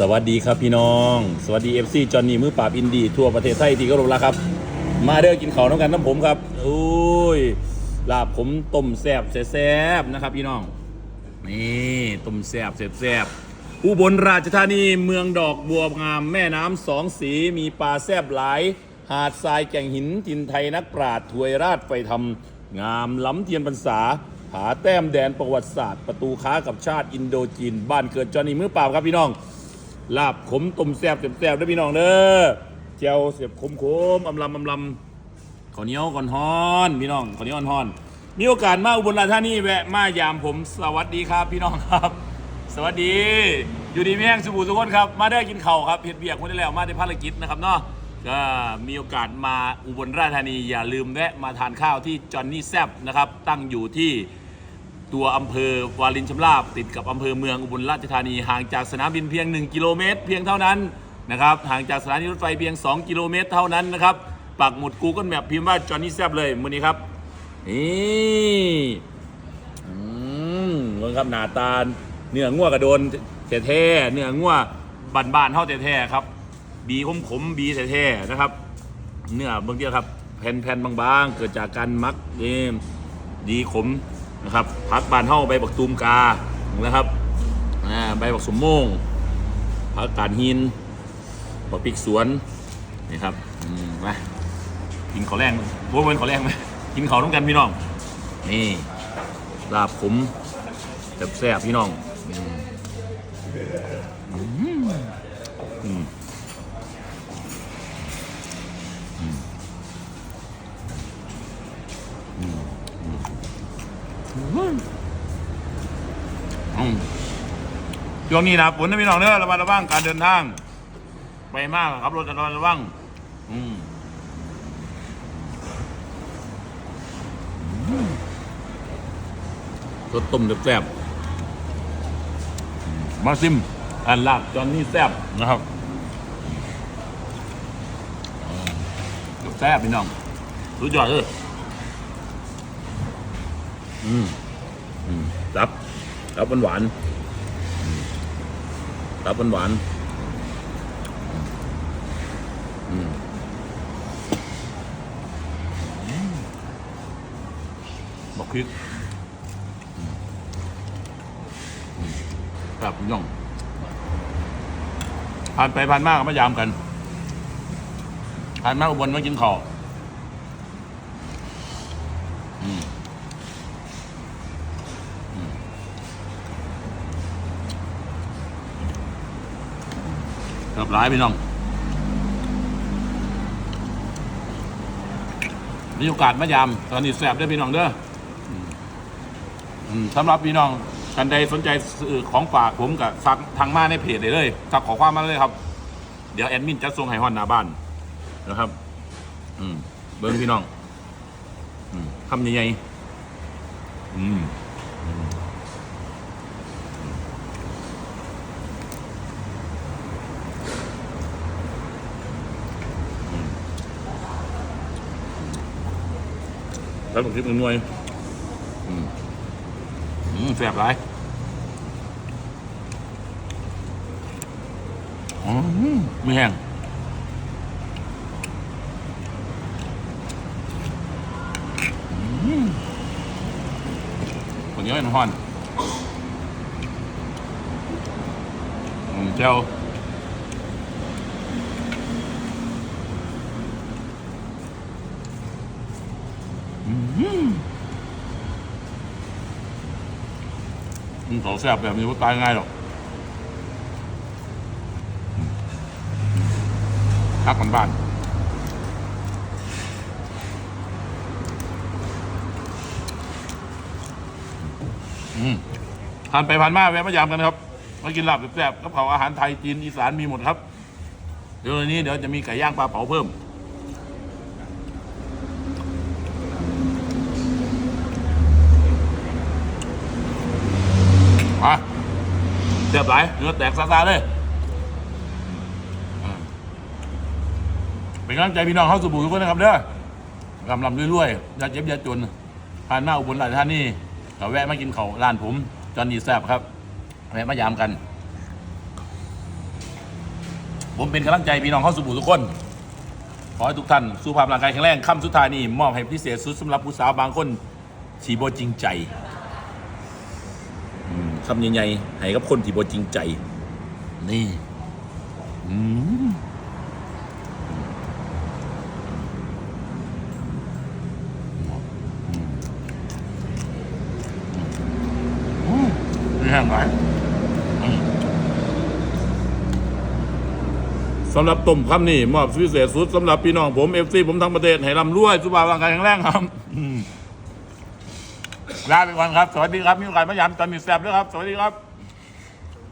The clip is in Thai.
สวัสดีครับพี่น้อง สวัสดี FC จอห์นนี่มือปราบอินดีทั่วประเทศไทยที่เคารพรักครับ มาเด้อกินข้าวน้ำกันน้ำผมครับอุ้ยลาบผมต้มแซบแซบนะครับพี่น้อง นี่ต้มแซบแซบอุบลราชธานีเมืองดอกบัวงาม แม่น้ำสองสีมีปลาแซบหลาย หาดทรายแก่งหินทินไทยนักปราดถวยราชไฟทำงามล้ำเทียนพรรษาผาแต้มแดนประวัติศาสตร์ ประตูค้ากับชาติอินโดจีน บ้านเกิดจอห์นนี่มือเปล่าบครับพี่น้อง ลาบขมต้มแซ่บแซ่บๆด้พี่น้องเด้อเจียวเสียบขมขมอำลำอำลำข้าวเหนียวก่อนฮอนพี่น้องข้าวเหนียวฮ้อนๆมีโอกาสมาอุบลราชธานีแวะมายามผมสวัสดีครับพี่น้องครับ สวัสดี อยู่ดีแห้งสบูทุกคนครับมาเด้กินข้าวครับเห็ดเบียกคนได้แล้วมาได้ภารกิจนะครับเนาะก็มีโอกาสมาอุบลราชธานีอย่าลืมแวะมาทานข้าวที่จอนนี่แซบนะครับตั้งอยู่ที่ ตัวอำเภอวารินชำราบติดกับอำเภอเมืองอุบลราชธานีห่างจากสนามบินเพียง 1 กิโลเมตร เพียงเท่านั้นนะครับห่างจากสถานีรถไฟเพียง 2 กิโลเมตรเท่านั้นนะครับปักหมุด Google Map พิมพ์ว่าจอห์นนี่แซบเลยมือนี้ครับนี่อืมเบิ่งครับหนาตาเนื้องัวกระโดนแท้ๆเนื้องัวบานๆเท่าแท้ๆครับ บีขมขมบีแท้ๆนะครับ เนื้อเบางทีครับ แผ่นๆบางๆ เกิดจากการมักเองดีขม นะครับพักบานเฮ้าใบบักตูมกานะครับใบบักสมโมงพักกาดหินบักปิกสวนนี่ครับมากินข้าวแรงโว้ยเวนข้าวแรงไหมกินข้าต้องกันพี่น้อง นี่ลาบขมแซ่บๆพี่น้อง อืมช่วงนี้นะฝนนะพี่น้องเนื้อระมัดระวังการเดินทาง ไปมากครับรถระมัดระวัง อืมรสต้มแซ่บๆมาซิม อันลาบจอนนี่แซ่บนะครับอืมแซ่บพี่น้องรู้ยอดเลยอืม อืมรับ รับหวานๆรับหวานๆอืมบอกพริกครับพี่องผ่านไปผ่านมากก็มายามกันผ่านมากอุบลมากินข้าว กับร้ายพี่น้องมีโอกาสมายามตอนนี้แสบได้พี่น้องเด้อสำหรับพี่น้องกันใดสนใจซื้อของฝากผมกับซักทางมาในเพจได้เลยสักขอความมาเลยครับ เดี๋ยวแอดมินจะส่งให้ฮอนหน้าบ้านนะครับ อืมเบิ้งพี่น้อง อืมคำใหญ่ๆอืม แล้วบางทีมันหน่วยอืมอืมแสบหลายอืมไม่แห้งอืมคนเยอะน้ำฮอนอืมเจ้า อืมของแซ่บแบบนี้ว่าตายง่ายหรอกทักกันบ้านอืมทานไปผ่านมาแวะมายามกันครับ มากินลาบแซ่บๆกับเขาอาหารไทยจีนอีสานมีหมดครับ เดี๋ยววันนี้เดี๋ยวจะมีไก่ย่างปลาเผาเพิ่ม มาเรียบร้อยเนื้อแตกซาซาเลยเป็นกำลังใจพี่น้องเข้าสู่บุญทุกคนนะครับเด้อกำลำรวยๆอย่าเจ็บอย่าจนผ่านมาอุบลราชธานีก็แวะมากินเขาร้านผม จอนนี่แซบครับ แวะมายามกัน ผมเป็นกำลังใจพี่น้องเข้าสู่ทุกคน ขอให้ทุกท่านสุขภาพร่างกายแข็งแรงคำสุดท้ายนี่มอบให้พิเศษสุดสำหรับผู้สาวบางคนที่บ่จริงใจ คำใหญ่ๆให้กับคนที่บ่จริงใจ นี่อืมอืมนี่แห้งไหมอืมสำหรับต้มคำนี่มอบพิเศษสุดสำหรับพี่น้องผมเอฟซีผมทั้งประเทศให้ร่ำรวยสุขภาพร่างกายแข็งแรงครับอืม ลาไปก่อนครับ สวัสดีครับมีโอกาสมาย้ำตอนนี้แซ่บด้วยครับ สวัสดีครับ